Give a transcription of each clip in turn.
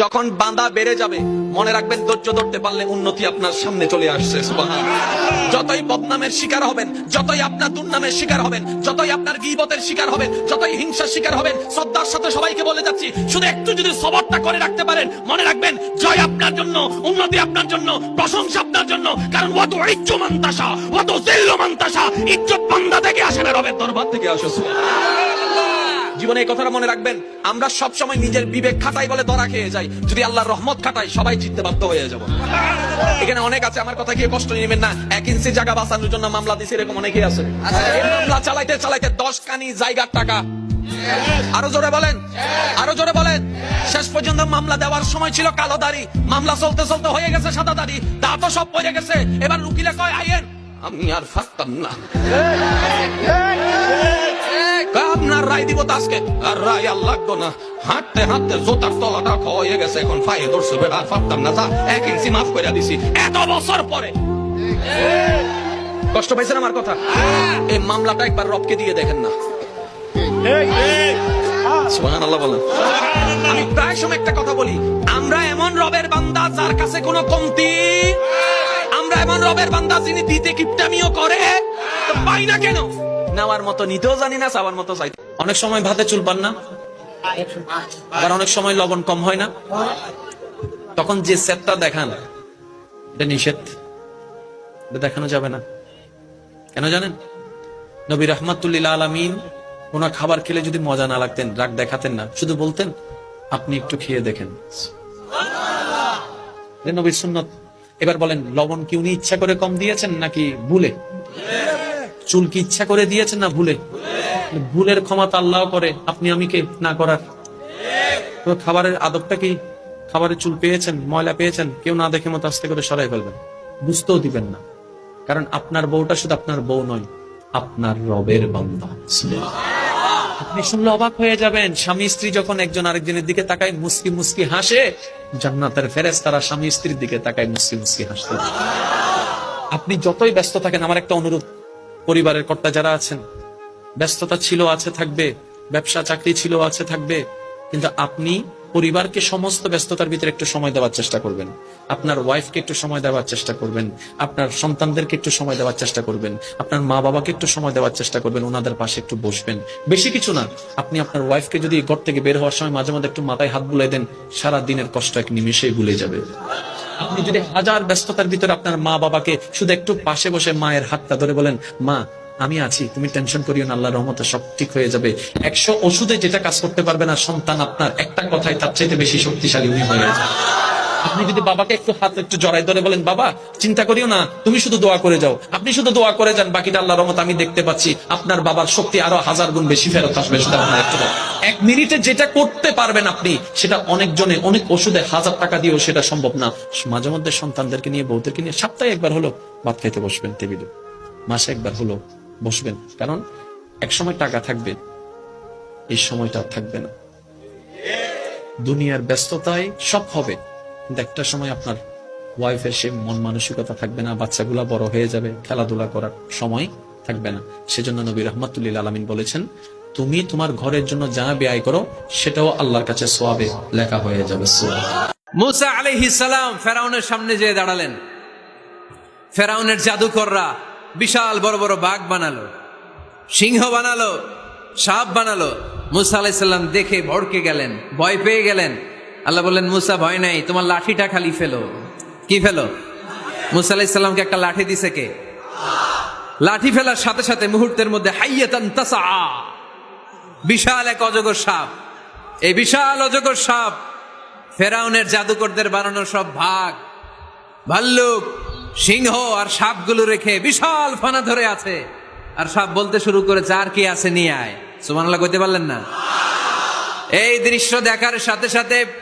যখন বাঁধা বেড়ে যাবে, মনে রাখবেন, ধৈর্য ধরতে পারলে উন্নতি আপনার সামনে চলে আসছে যতই বদনামের শিকার হবেন, যতই আপনার দুর্নামের শিকার হবেন, যতই আপনার গিবতের শিকার হবেন, যতই হিংসার শিকার হবেন, শ্রদ্ধার সাথে সবাইকে বলে যাচ্ছি, শুধু একটু যদি সবরটা করে রাখতে পারেন, মনে রাখবেন, জয় আপনার জন্য, উন্নতি আপনার জন্য, প্রশংসা আপনার জন্য, কারণ অত ইজ্জ মান্তাসা অত জিল্ল মান্তাসা ইজ্জত বান্দা থেকে আসে না রবের দরবার থেকে আসে। জীবনে এই কথাটা মনে রাখবেন, আমরা সব সময় নিজের বিবেক খাটাই বলে ধরা খেয়ে যাই। যদি আল্লাহর রহমত খাটাই, সবাই জিততে বাধ্য হয়ে যাব। এখানে অনেক আছে, আমার কথা কি কষ্ট নেবেন না। এক ইঞ্চি জায়গা বাঁচানোর জন্য মামলা দিছে, এরকম অনেকেই আছে। মামলা চালাইতে চালাইতে দশ কানি জায়গার টাকা। আরও জোরে বলেন, আরও জোরে বলেন। শেষ পর্যন্ত মামলা দেওয়ার সময় ছিল কালো দাড়ি। মামলা চলতে চলতে হয়ে গেছে সাদা দাড়ি। তা তো সব পড়ে গেছে। এবার উকিলে কয় আইয়েন আমি আর ফাঁকতাম না। আপনার রায় দিব আর রায় আর লাগতো না। হাঁটতে হাঁটতে জোতার তলাটা হয়ে গেছে এখন আর পারতাম না, যা, এক ইঞ্চি মাফ করে দিছি। এত বছর পরে। কষ্ট পাইছেন আমার কথা? এই মামলাটা একবার রবকে দিয়ে দেখেন না। আমি প্রায় সময় একটা কথা বলি, আমরা এমন রবের বান্দা যার কাছে কোনো কমতি। আমরা এমন রবের বান্দা যিনি দিতে কিপটামিও করে। পাই না কেন? নেওয়ার মতো, নিতেও জানি না, চাওয়ার মতো চাই। অনেক সময় ভাতে চুল পান না, আবার অনেক সময় লবণ কম হয় না। তখন যে সেটটা দেখান, এটা নিষেধ। এটা দেখানো যাবে না। কেন জানেন? নবী রহমাতুল্লিল আলমিন, ওনার খাবার খেলে যদি মজা না লাগতেন, রাগ দেখাতেন না। শুধু বলতেন, আপনি একটু খেয়ে দেখেন। নবীর সুন্নত। এবার বলেন, লবণ কি উনি ইচ্ছা করে কম দিয়েছেন নাকি ভুলে? চুল কি ইচ্ছা করে দিয়েছেন না ভুলে? ভুলের ক্ষমতা আল্লাহ করে। আপনি আমি কে? না করার। তো খাবারের আদবটা কি? খাবারের চুল পেয়েছেন, ময়লা পেয়েছেন, কেউ না দেখে মতো আস্তে করে সরাই ফেলবেন। বুঝতেও দিবেন না। কারণ আপনার বউটা শুধু আপনার বউ নয়, আপনার রবের বান্দা। আপনি শুনলে অবাক হয়ে যাবেন, স্বামী স্ত্রী যখন একজন আরেকজনের দিকে তাকায়, মুসকি মুসকি হাসে, জান্নাতের ফেরেস তারা স্বামী স্ত্রীর দিকে তাকায় মুসকি মুসকি হাসতে আপনি যতই ব্যস্ত থাকেন, আমার একটা অনুরোধ পরিবারের কর্তা যারা আছেন, ব্যস্ততা ছিল, আছে থাকবে, ব্যবসা, চাকরি ছিল, আছে থাকবে, কিন্তু আপনি পরিবারকে সমস্ত ব্যস্ততার ভিতরে একটু সময় দেওয়ার চেষ্টা করবেন। আপনার ওয়াইফকে একটু সময় দেওয়ার চেষ্টা করবেন। আপনার সন্তানদেরকে একটু সময় দেওয়ার চেষ্টা করবেন। আপনার মা বাবাকে একটু সময় দেওয়ার চেষ্টা করবেন, ওনাদের পাশে একটু বসবেন। বেশি কিছু না, আপনি আপনার ওয়াইফকে যদি ঘর থেকে বের হওয়ার সময় মাঝে মাঝে একটু মাথায় হাত বুলাই দেন সারা দিনের কষ্ট এক নিমিশেই ভুলে যাবে। আপনি যদি হাজার ব্যস্ততার ভিতরে আপনার মা বাবাকে শুধু একটু পাশে বসে মায়ের হাতটা ধরে বলেন, মা, আমি আছি, তুমি টেনশন করিও না আল্লাহ রহমতে সব ঠিক হয়ে যাবে। একশো ওষুধে যেটা কাজ করতে পারবে না, সন্তান আপনার একটা কথাই তার চাইতে বেশি শক্তিশালী উনি হয়ে যায় আপনি যদি বাবাকে একটু হাত একটু জড়াই ধরে বলেন, বাবা, চিন্তা করিও না, তুমি শুধু দোয়া করে যাও। আপনি শুধু দোয়া করে যান, বাকিটা আল্লাহ রহমত আমি দেখতে পাচ্ছি। আপনার বাবার শক্তি আরও হাজার গুণ বেশি ফেরত আসবে। এক মিনিটে যেটা করতে পারবেন আপনি, সেটা অনেক জনে অনেক ওষুধে হাজার টাকা দিয়েও সেটা সম্ভব না। মাঝে মধ্যে সন্তানদেরকে নিয়ে, বউদেরকে নিয়ে সপ্তাহে একবার হলো ভাত খাইতে বসবেন টেবিলে। মাসে একবার হলো বসবেন। কারণ এক সময় টাকা থাকবে, এই সময়টা থাকবে না। দুনিয়ার ব্যস্ততায় সব হবে। কিন্তু একটা সময় আপনার ওয়াইফের সে মন মানসিকতা থাকবে না, বাচ্চাগুলা বড় হয়ে যাবে, খেলাধুলা করার সময় থাকবে না। সেজন্য নবী রহমতুল্লিল আলমিন বলেছেন, তুমি তোমার ঘরের জন্য যা ব্যয় করো, সেটাও আল্লাহর কাছে সোয়াবে লেখা হয়ে যাবে। মুসা আলাইহিস সালাম ফেরাউনের সামনে যেয়ে দাঁড়ালেন। ফেরাউনের জাদুকররা বিশাল বড় বড় বাঘ বানালো, সিংহ বানালো, সাপ বানালো। মুসা আলাইসাল্লাম দেখে ভড়কে গেলেন, ভয় পেয়ে গেলেন। আল্লাহ বললেন, মুসা, ভয় নাই, তোমার লাঠিটা খালি ফেলো। কি ফেলো? মুসা আলাইসাল্লামকে একটা লাঠি দিছে কে? লাঠি ফেলার সাথে সাথে মুহূর্তের মধ্যে বিশাল এক অজগর সাপ। এই বিশাল অজগর সাপ ফেরাউনের জাদুকরদের বানানো সব ভাগ, ভাল্লুক, সিংহ আর সাপগুলো রেখে বিশাল ফানা ধরে আছে। আর সাপ বলতে শুরু করে আর কি আছে নিয়ে আয়। সুমানাল্লাহ কইতে পারলেন না? এই দৃশ্য দেখার সাথে সাথে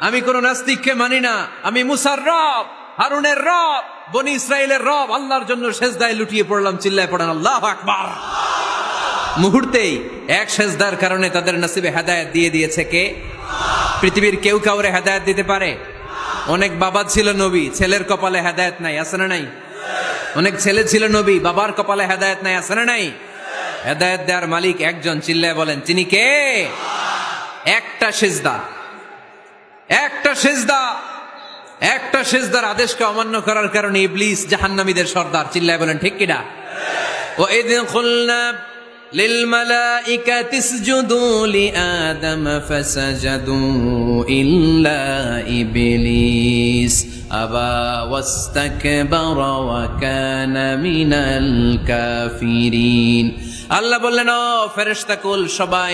আমি কোন নাস্তিককে মানি না। আমি মুসার রব, হারুনের রব, বনি ইসরায়েলের রব। আল্লাহর জন্য সেজদায় লুটিয়ে পড়লাম, চিল্লায় পড়েন, আল্লাহ আকবার। মুহূর্তেই এক সেজদার কারণে তাদের নসিবে হেদায়ত দিয়ে দিয়েছে কে? পৃথিবীর কেউ কাউরে হেদায়ত দিতে পারে? অনেক বাবা ছিল নবী, ছেলের কপালে হেদায়েত নাই, আছে না নাই? অনেক ছেলে ছিল নবী, বাবার কপালে হেদায়েত নাই, আছে না নাই? হেদায়েত দেওয়ার মালিক একজন, চিল্লায় বলেন, তিনি কে? একটা সেজদা। একটা সেজদা একটা সেজদার আদেশকে অমান্য করার কারণে ইবলিস জাহান্নামীদের সর্দার চিল্লায় বলেন ঠিক কিনা وإذ قلنا للملائكة اسجدوا لآدم فسجدوا إلا إبليس أبى واستكبر وكان من الكافرين আল্লাহ বললেন ও ফেরেশতা কুল সবাই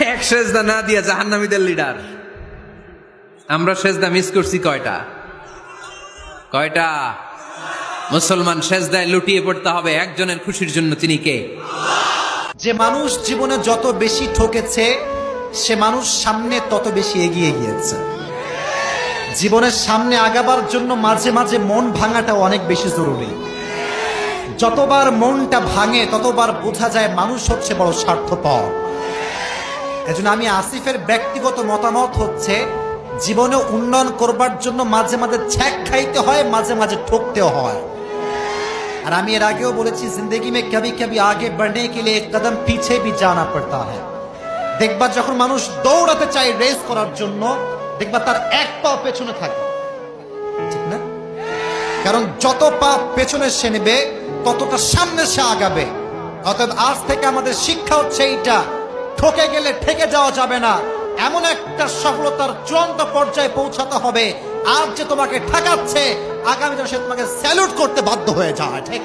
এক সেজদা না দিয়া জাহান্নামীদের লিডার। আমরা সেজদা মিস করছি কয়টা? কয়টা? মুসলমান সেজদায় লুটিয়ে পড়তে হবে, একজনের খুশির জন্য তিনি কে? যে মানুষ জীবনে যত বেশি ঠকেছে, সে মানুষ সামনে তত বেশি এগিয়ে গিয়েছে। জীবনের সামনে আগাবার জন্য মাঝে মাঝে মন ভাঙাটা অনেক বেশি জরুরি। যতবার মনটা ভাঙে, ততবার বোঝা যায় মানুষ হচ্ছে বড় স্বার্থপর। এজন্য আমি আসিফের ব্যক্তিগত মতামত হচ্ছে, জীবনে উন্নয়ন করবার জন্য মাঝে মাঝে ছ্যাক খাইতে হয়, মাঝে মাঝে ঠকতে হয়। আর আমি এর আগেও বলেছি, জিন্দগি মে কবি কবি আগে বাড়নে কে লিয়ে কদম পিছে ভি জানা পড়তা হ্যায়। দেখবা যখন মানুষ দৌড়াতে চায় রেস করার জন্য, দেখবা তার এক পা পেছনে থাকে। ঠিক না? কারণ যত পা পেছনে সে নেবে, ততটা সামনে সে আগাবে। অতএব আজ থেকে আমাদের শিক্ষা হচ্ছে এইটা ঠকে গেলে ঠেকে যাওয়া যাবে না। এমন একটা সফলতার চূড়ান্ত পর্যায়ে পৌঁছাতে হবে। আর যে তোমাকে ঠেকাচ্ছে, আগামী দিনে সে তোমাকে স্যালুট করতে বাধ্য হয়ে যায়, ঠিক